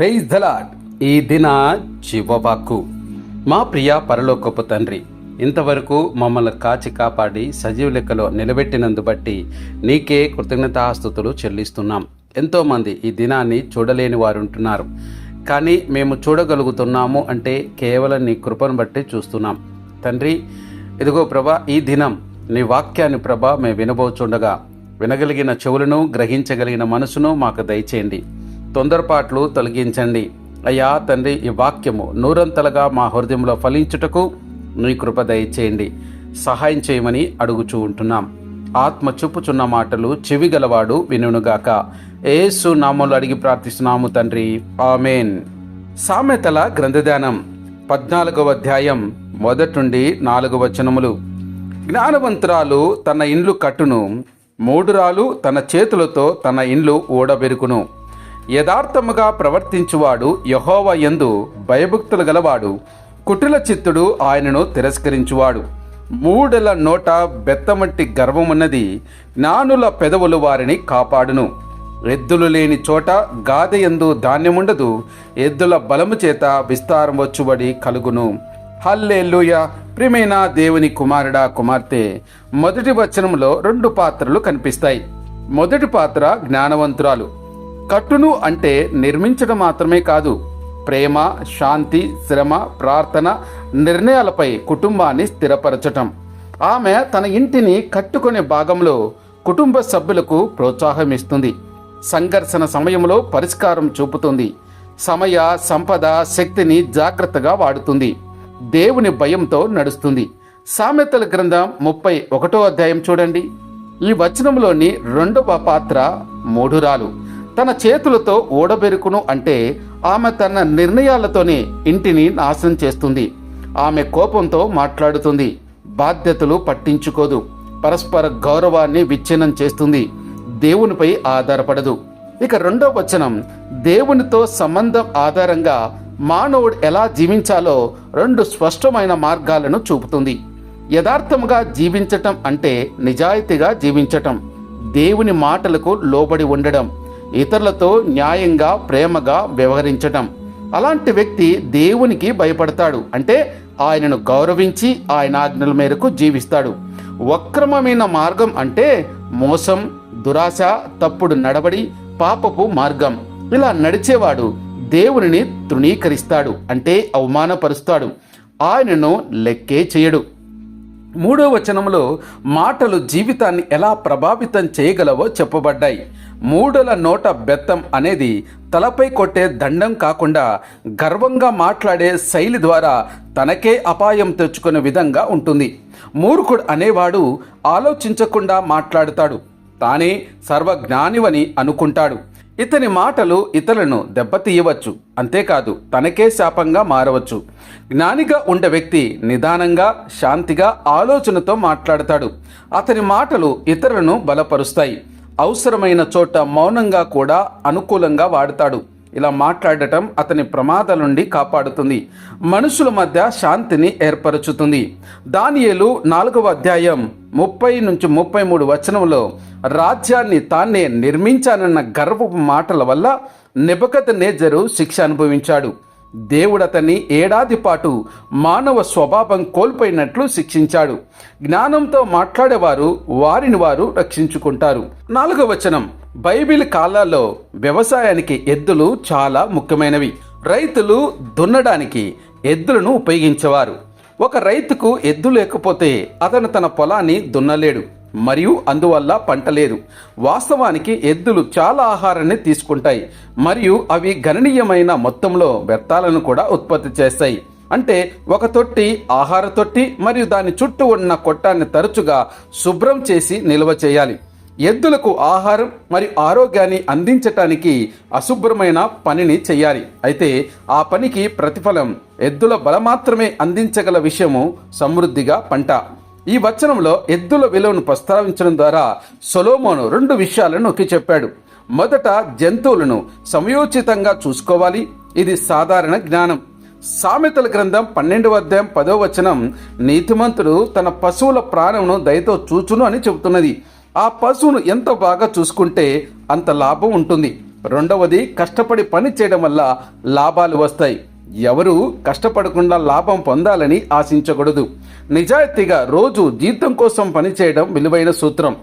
Praise the Lord ఈ దిన చివవాకు మా ప్రియ పరలోకపు తండ్రి ఇంతవరకు మమ్మల్ని కాచి కాపాడి సజీవ లెక్కలో నిలబెట్టినందు బట్టి నీకే కృతజ్ఞతాస్తుతులు చెల్లిస్తున్నాం. ఎంతోమంది ఈ దినాన్ని చూడలేని వారు ఉంటున్నారు కానీ మేము చూడగలుగుతున్నాము అంటే కేవలం నీ కృపను బట్టి చూస్తున్నాం. తండ్రి ఇదిగో ప్రభా ఈ దినం నీ వాక్యాన్ని ప్రభా మేము వినబోచుండగా వినగలిగిన చెవులను గ్రహించగలిగిన మనసును మాకు దయచేయండి. తొందరపాట్లు తొలగించండి. అయ్యా తండ్రి ఈ వాక్యము నూరంతలుగా మా హృదయంలో ఫలించుటకు నీ కృప దయచేయండి. సహాయం చేయమని అడుగుచూ ఉంటున్నాం. ఆత్మ చూపుచున్న మాటలు చెవిగలవాడు వినుగాక ఏసు నామలు అడిగి ప్రార్థిస్తున్నాము తండ్రి. ఆమెన్. సామెతల గ్రంథధ్యానం పద్నాలుగవ అధ్యాయం మొదటి నుండి నాలుగు వచనములు. జ్ఞానవంతురాలు తన ఇండ్లు కట్టును మూడురాలు తన చేతులతో తన ఇండ్లు ఊడబెరుకును. యథార్థముగా ప్రవర్తించువాడు యహోవ యందు భయభక్తులు గలవాడు. కుటిల చిత్తుడు ఆయనను తిరస్కరించువాడు. మూడెల నోట బెత్తమట్టి గర్వమున్నది జ్ఞానుల పెదవులు వారిని కాపాడును. ఎద్దులు లేని చోట గాదె ఎందు ధాన్యముండదు. ఎద్దుల బలము చేత విస్తారం వచ్చుబడి కలుగును. హల్లేలుయ! ప్రియమైన దేవుని కుమారుడా కుమార్తె! మొదటి వచనంలో రెండు పాత్రలు కనిపిస్తాయి. మొదటి పాత్ర జ్ఞానవంతురాలు. కట్టును అంటే నిర్మించడం మాత్రమే కాదు. ప్రేమ శాంతి శ్రమ ప్రార్థన నిర్ణయాలపై కుటుంబాన్ని స్థిరపరచటం. ఆమె తన ఇంటిని కట్టుకునే భాగంలో కుటుంబ సభ్యులకు ప్రోత్సాహం ఇస్తుంది సంఘర్షణ సమయంలో పరిష్కారం చూపుతుంది. సమయ సంపద శక్తిని జాగ్రత్తగా వాడుతుంది. దేవుని భయంతో నడుస్తుంది. సామెతల గ్రంథం ముప్పై ఒకటో అధ్యాయం చూడండి. ఈ వచనంలోని రెండవ పాత్ర మూఢురాలు. తన చేతులతో ఓడబెరుకును అంటే ఆమె తన నిర్ణయాలతోనే ఇంటిని నాశనం చేస్తుంది. ఆమె కోపంతో మాట్లాడుతుంది. బాధ్యతలు పట్టించుకోదు. పరస్పర గౌరవాన్ని విచ్ఛిన్నం చేస్తుంది. దేవునిపై ఆధారపడదు. ఇక రెండో వచనం దేవునితో సంబంధం ఆధారంగా మానవుడు ఎలా జీవించాలో రెండు స్పష్టమైన మార్గాలను చూపుతుంది. యథార్థముగా జీవించటం అంటే నిజాయితీగా జీవించటం. దేవుని మాటలకు లోబడి ఉండడం. ఇతరులతో న్యాయంగా ప్రేమగా వ్యవహరించటం. అలాంటి వ్యక్తి దేవునికి భయపడతాడు. అంటే ఆయనను గౌరవించి ఆయన ఆజ్ఞల మేరకు జీవిస్తాడు. వక్రమమైన మార్గం అంటే మోసం దురాశ తప్పుడు నడబడి పాపపు మార్గం. ఇలా నడిచేవాడు దేవునిని తృణీకరిస్తాడు. అంటే అవమానపరుస్తాడు. ఆయనను లెక్కే చేయడు. మూడో వచనంలో మాటలు జీవితాన్ని ఎలా ప్రభావితం చేయగలవో చెప్పబడ్డాయి. మూడల నోట బెత్తం అనేది తలపై కొట్టే దండం కాకుండా గర్వంగా మాట్లాడే శైలి ద్వారా తనకే అపాయం తెచ్చుకునే విధంగా ఉంటుంది. మూర్ఖుడు అనేవాడు ఆలోచించకుండా మాట్లాడుతాడు. తానే సర్వజ్ఞానివని అనుకుంటాడు. ఇతని మాటలు ఇతరులను దెబ్బతీయవచ్చు. అంతేకాదు తనకే శాపంగా మారవచ్చు. జ్ఞానిగా ఉండే వ్యక్తి నిదానంగా శాంతిగా ఆలోచనతో మాట్లాడతాడు. అతని మాటలు ఇతరులను బలపరుస్తాయి. అవసరమైన చోట మౌనంగా కూడా అనుకూలంగా వాడతాడు. ఇలా మాట్లాడటం అతని ప్రమాదాల నుండి కాపాడుతుంది. మనుషుల మధ్య శాంతిని ఏర్పరచుతుంది. దానియేలు నాలుగవ అధ్యాయం ముప్పై నుంచి ముప్పై మూడు వచనంలో రాజ్యాన్ని తానే నిర్మించానన్న గర్వపు మాటల వల్ల నిబకత నేజరు శిక్ష అనుభవించాడు. దేవుడు అతన్ని ఏడాది పాటు మానవ స్వభావం కోల్పోయినట్లు శిక్షించాడు. జ్ఞానంతో మాట్లాడేవారు వారిని వారు రక్షించుకుంటారు. నాలుగవ వచనం బైబిల్ కాలాల్లో వ్యవసాయానికి ఎద్దులు చాలా ముఖ్యమైనవి. రైతులు దున్నడానికి ఎద్దులను ఉపయోగించేవారు. ఒక రైతుకు ఎద్దు లేకపోతే అతను తన పొలాన్ని దున్నలేడు. మరియు అందువల్ల పంట లేదు. వాస్తవానికి ఎద్దులు చాలా ఆహారాన్ని తీసుకుంటాయి మరియు అవి గణనీయమైన మొత్తంలో వ్యర్థాలను కూడా ఉత్పత్తి చేస్తాయి. అంటే ఒక తొట్టి ఆహార తొట్టి మరియు దాని చుట్టూ ఉన్న కొట్టాన్ని తరచుగా శుభ్రం చేసి నిల్వ చేయాలి. ఎద్దులకు ఆహారం మరియు ఆరోగ్యాన్ని అందించటానికి అశుభ్రమైన పనిని చేయాలి. అయితే ఆ పనికి ప్రతిఫలం ఎద్దుల బలమాత్రమే అందించగల విషయము సమృద్ధిగా పంట. ఈ వచనంలో ఎద్దుల విలువను ప్రస్తావించడం ద్వారా సొలోమోను రెండు విషయాలను నొక్కి చెప్పాడు. మొదట జంతువులను సమయోచితంగా చూసుకోవాలి. ఇది సాధారణ జ్ఞానం. సామెతల గ్రంథం పన్నెండవ అధ్యాయం పదో వచనం నీతిమంతుడు తన పశువుల ప్రాణమును దయతో చూచును అని చెబుతున్నది. ఆ పశువును ఎంత బాగా చూసుకుంటే అంత లాభం ఉంటుంది. రెండవది కష్టపడి పని చేయడం వల్ల లాభాలు వస్తాయి. ఎవరు కష్టపడకుండా లాభం పొందాలని ఆశించకూడదు. నిజాయితీగా రోజు జీతం కోసం పనిచేయడం విలువైన సూత్రం.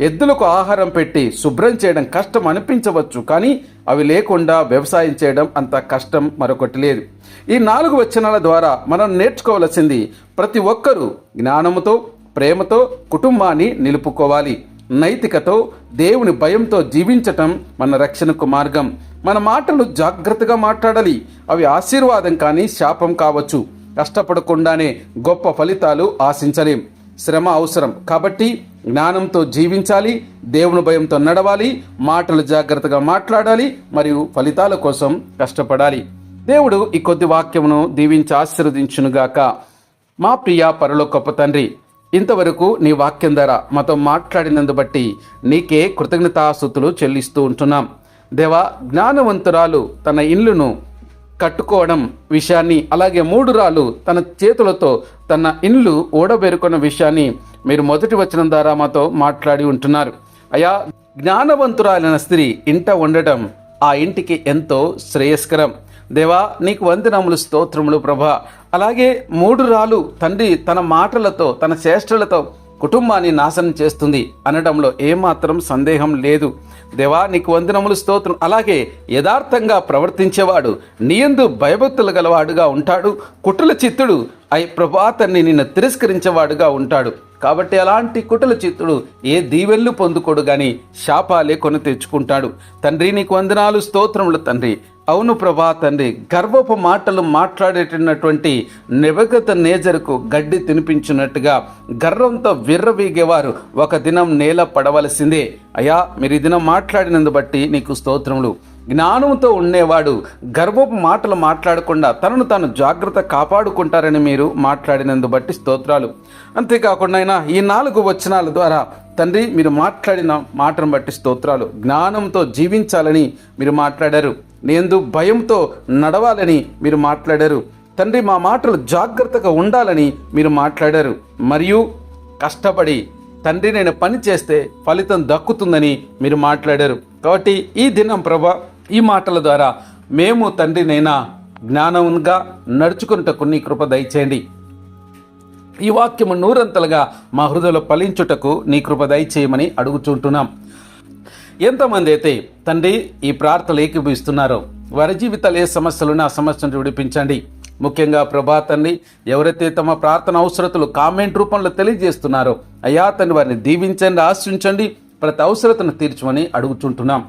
ఎద్దులకు ఆహారం పెట్టి శుభ్రం చేయడం కష్టం అనిపించవచ్చు కానీ అవి లేకుండా వ్యవసాయం చేయడం అంత కష్టం మరొకటి లేదు. ఈ నాలుగు వచనాల ద్వారా మనం నేర్చుకోవలసింది ప్రతి ఒక్కరూ జ్ఞానముతో ప్రేమతో కుటుంబాన్ని నిలుపుకోవాలి. నైతికతో దేవుని భయంతో జీవించటం మన రక్షణకు మార్గం. మన మాటలు జాగ్రత్తగా మాట్లాడాలి. అవి ఆశీర్వాదం కానీ శాపం కావచ్చు. కష్టపడకుండానే గొప్ప ఫలితాలు ఆశించలేం. శ్రమ అవసరం. కాబట్టి జ్ఞానంతో జీవించాలి దేవుని భయంతో నడవాలి మాటలు జాగ్రత్తగా మాట్లాడాలి మరియు ఫలితాల కోసం కష్టపడాలి. దేవుడు ఈ కొద్ది వాక్యమును దీవించి ఆశీర్వదించునుగాక. మా ప్రియ పరలోకప్ప తండ్రి ఇంతవరకు నీ వాక్యం ద్వారా మాతో మాట్లాడినందు బట్టి నీకే కృతజ్ఞతాస్థుతులు చెల్లిస్తూ ఉంటున్నాం. దేవా జ్ఞానవంతురాలు తన ఇల్లును కట్టుకోవడం విషయాన్ని అలాగే మూడు రాళ్ళు తన చేతులతో తన ఇండ్లు ఓడబెరుకున్న విషయాన్ని మీరు మొదటి వచనం ద్వారా మాతో మాట్లాడి ఉంటున్నారు. అయా జ్ఞానవంతురాలైన స్త్రీ ఇంట ఉండటం ఆ ఇంటికి ఎంతో శ్రేయస్కరం. దేవా నీకు వందనములు స్తోత్రములు ప్రభా. అలాగే మూడు రాళ్ళు తండ్రి తన మాటలతో తన చేష్టలతో కుటుంబాన్ని నాశనం చేస్తుంది అనడంలో ఏమాత్రం సందేహం లేదు. దేవా నీకు వందనములు స్తోత్రం అలాగే యథార్థంగా ప్రవర్తించేవాడు నీయందు భయభక్తులు గలవాడుగా ఉంటాడు కుటుల చిత్తుడు అయి ప్రభాతన్ని నిన్ను తిరస్కరించేవాడుగా ఉంటాడు. కాబట్టి అలాంటి కుటుల చిత్తుడు ఏ దీవెళ్ళు పొందుకోడు కానీ శాపాలే కొని తెచ్చుకుంటాడు. తండ్రి నీకు వందనాలు స్తోత్రములు తండ్రి. అవును ప్రభా తండ్రి. గర్వపు మాటలు మాట్లాడేటటువంటి నివగత నేజరుకు గడ్డి తినిపించినట్టుగా గర్వంతో విర్రవీగేవారు ఒక దినం నేల పడవలసిందే. అయ్యా మీరు ఈ దినం మాట్లాడినందు బట్టి నీకు స్తోత్రములు. జ్ఞానంతో ఉండేవాడు గర్వపు మాటలు మాట్లాడకుండా తనను తాను జాగ్రత్త కాపాడుకుంటారని మీరు మాట్లాడినందు బట్టి స్తోత్రాలు. అంతేకాకుండా అయినా ఈ నాలుగు వచనాల ద్వారా తండ్రి మీరు మాట్లాడిన మాటను బట్టి స్తోత్రాలు. జ్ఞానంతో జీవించాలని మీరు మాట్లాడారు. నేను భయంతో నడవాలని మీరు మాట్లాడారు. తండ్రి మా మాటలు జాగ్రత్తగా ఉండాలని మీరు మాట్లాడారు. మరియు కష్టపడి తండ్రి నేను పని చేస్తే ఫలితం దక్కుతుందని మీరు మాట్లాడారు. కాబట్టి ఈ దినం ప్రభా ఈ మాటల ద్వారా మేము తండ్రినైనా జ్ఞానంగా నడుచుకున్నటకు నీ కృప దయచేయండి. ఈ వాక్యము నూరంతలుగా మా హృదయలో ఫలించుటకు నీ కృప దయచేయమని అడుగుచుంటున్నాం. ఎంతమంది అయితే తండ్రి ఈ ప్రార్థనలు ఏకీభవిస్తున్నారో వారి జీవితాలు ఏ సమస్యలు ఆ సమస్యను విడిపించండి. ముఖ్యంగా ప్రభా తండ్రి ఎవరైతే తమ ప్రార్థన అవసరతలు కామెంట్ రూపంలో తెలియజేస్తున్నారో అయ్యా తండ్రి వారిని దీవించండి ఆశించండి ప్రతి అవసరతను తీర్చమని అడుగుతుంటున్నాం.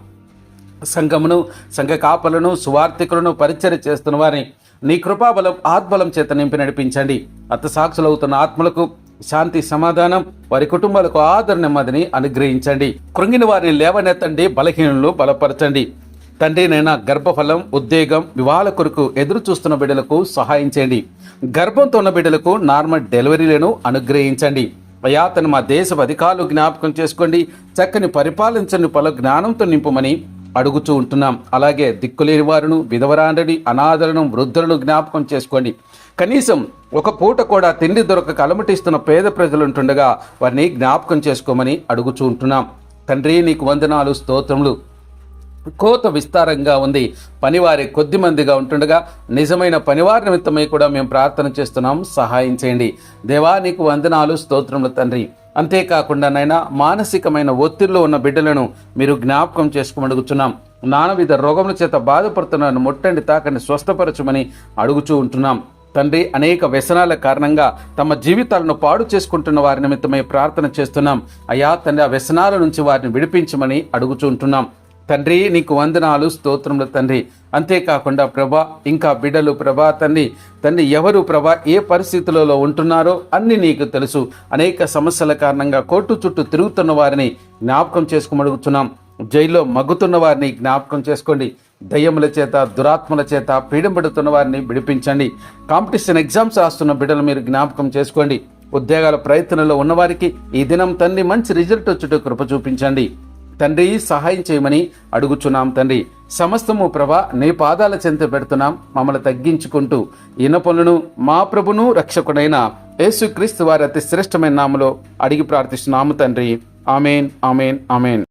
సంఘమును సంఘ కాపలను సువార్థికులను పరిచయం చేస్తున్న వారిని నీ కృపాబలం ఆత్బలం చేత నింపి నడిపించండి. అత్తసాక్షులవుతున్న ఆత్మలకు శాంతి సమాధానం వారి కుటుంబాలకు ఆదరణ నెమ్మదిని అనుగ్రహించండి. కృంగిన వారిని లేవనెత్తండి బలహీనులు బలపరచండి. తండ్రినైనా గర్భఫలం ఉద్వేగం వివాహాల కొరకు ఎదురు చూస్తున్న బిడ్డలకు సహాయం చేయండి. గర్భంతో ఉన్న బిడ్డలకు నార్మల్ డెలివరీలను అనుగ్రహించండి. అయ్యా తను మా దేశ అధికారులు జ్ఞాపకం చేసుకోండి. చక్కని పరిపాలించని పలు జ్ఞానంతో నింపమని అడుగుతూ ఉంటున్నాం. అలాగే దిక్కులేని వారును విధవరాండని అనాథలను వృద్ధులను జ్ఞాపకం చేసుకోండి. కనీసం ఒక పూట కూడా తిండి దొరకక అలమటిస్తున్న పేద ప్రజలుంటుండగా వారిని జ్ఞాపకం చేసుకోమని అడుగుచూ ఉంటున్నాం. తండ్రి నీకు వందనాలు స్తోత్రములు. కోత విస్తారంగా ఉంది. పనివారి కొద్ది మందిగా ఉంటుండగా నిజమైన పనివారి నిమిత్తమై కూడా మేము ప్రార్థన చేస్తున్నాం. సహాయం చేయండి. దేవా నీకు వందనాలు స్తోత్రములు తండ్రి. అంతేకాకుండా నైనా మానసికమైన ఒత్తిడిలో ఉన్న బిడ్డలను మీరు జ్ఞాపకం చేసుకోమడుగుతున్నాం నానవిధ రోగముల చేత బాధపడుతున్న ముట్టండి తాకని స్వస్థపరచమని అడుగుచూ ఉంటున్నాం. తండ్రి అనేక వ్యసనాల కారణంగా తమ జీవితాలను పాడు చేసుకుంటున్న వారి నిమిత్తమై ప్రార్థన చేస్తున్నాం. అయా తండ్రి ఆ వ్యసనాల నుంచి వారిని విడిపించమని అడుగుచుంటున్నాం తండ్రి నీకు వందనాలు స్తోత్రములు తండ్రి. అంతేకాకుండా ప్రభా ఇంకా బిడ్డలు ప్రభా తండ్రి తండ్రి ఎవరు ప్రభా ఏ పరిస్థితులలో ఉంటున్నారో అన్ని నీకు తెలుసు. అనేక సమస్యల కారణంగా కోర్టు చుట్టూ తిరుగుతున్న వారిని జ్ఞాపకం చేసుకోమడుగుతున్నాం జైల్లో మగ్గుతున్న వారిని జ్ఞాపకం చేసుకోండి. దయ్యముల చేత దురాత్మల చేత పీడింపడుతున్న వారిని విడిపించండి. కాంపిటీషన్ ఎగ్జామ్స్ రాస్తున్న బిడ్డలు మీరు జ్ఞాపకం చేసుకోండి. ఉద్యోగాల ప్రయత్నంలో ఉన్నవారికి ఈ దినం తండ్రి మంచి రిజల్ట్ వచ్చుట కృప చూపించండి. తండ్రి సహాయం చేయమని అడుగుచున్నాం తండ్రి. సమస్తము ప్రభ నీ పాదాల చెంత పెడుతున్నాం. మమ్మల్ని తగ్గించుకుంటూ ఈన పనులను మా ప్రభును రక్షకుడైన యేసుక్రీస్తు వారి అతి శ్రేష్టమైన నామలో అడిగి ప్రార్థిస్తున్నాము తండ్రి. Amen amen amen.